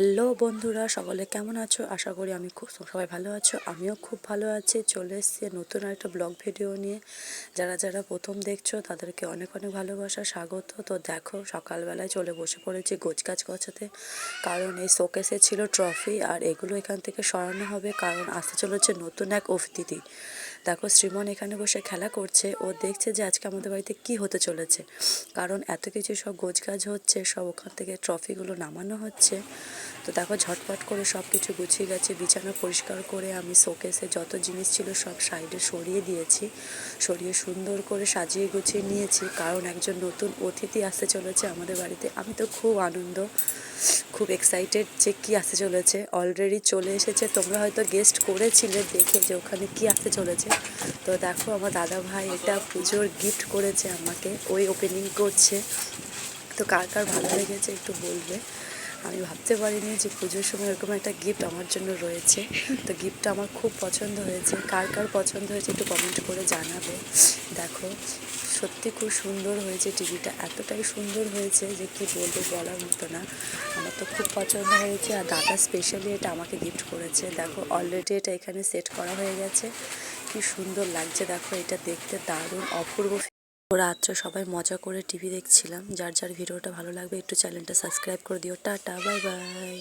Hello বন্ধুরা, সকলে কেমন আছো? আশা করি আমি খুব সবাই ভালো আছো, আমিও খুব ভালো আছি। চলে এসেছি নতুন একটা ব্লগ ভিডিও নিয়ে। যারা যারা প্রথম দেখছ, তাদেরকে অনেক অনেক ভালোবাসা, স্বাগত। তো দেখো, সকালবেলায় চলে বসে পড়েছি গোছগাছ গোছাতে। কারণ এই শোকেসে ছিল ট্রফি আর এগুলো এখান থেকে সরানো হবে, কারণ আসতে চলেছে নতুন এক অতিথি। দেখো, শ্রীমন এখানে বসে খেলা করছে। ও দেখছে যে আজকে আমাদের বাড়িতে কি হতে চলেছে। কারণ এত কিছু সব গোছগাছ হচ্ছে, সব ওখান থেকে ট্রফিগুলো নামানো হচ্ছে। তো দেখো, ঝটপট করে সব কিছু গুছিয়ে গেছে, বিছানা পরিষ্কার করে আমি শোকেসে যত জিনিস ছিল সব সাইডে সরিয়ে দিয়েছি। সরিয়ে সুন্দর করে সাজিয়ে গুছিয়ে নিয়েছি, কারণ একজন নতুন অতিথি আসতে চলেছে আমাদের বাড়িতে। আমি তো খুব আনন্দ, খুব এক্সাইটেড যে কী আসতে চলেছে। অলরেডি চলে এসেছে, তোমরা হয়তো গেস্ট করেছিলে দেখে যে ওখানে কি আসতে চলেছে। তো দেখো, আমার দাদা ভাই এটা পুজোর গিফট করেছে আমাকে, ওই ওপেনিং করছে। তো কার কার ভালো লেগেছে একটু বলবে? আমি ভাবতে পারিনি যে পুজোর সময় এরকম একটা গিফট আমার জন্য রয়েছে। তো গিফটটা আমার খুব পছন্দ হয়েছে। কার কার পছন্দ হয়েছে একটু কমেন্ট করে জানাবে। দেখো, সত্যি খুব সুন্দর হয়েছে টিভিটা এতটাই সুন্দর হয়েছে যে কি বলব বলার মতো না। আমার তো খুব পছন্দ হয়েছে আর দাদা স্পেশালি এটা আমাকে গিফট করেছে। দেখো অলরেডি এটা এখানে সেট করা হয়ে গেছে। কি সুন্দর লাগছে। দেখো, এটা দেখতে দারুণ, অপূর্ব রাত্রে সবাই মজা করে টিভি দেখছিলাম। যার যার ভিডিওটা ভালো লাগবে একটু চ্যানেলটা সাবস্ক্রাইব করে দিও। Tata, bye bye.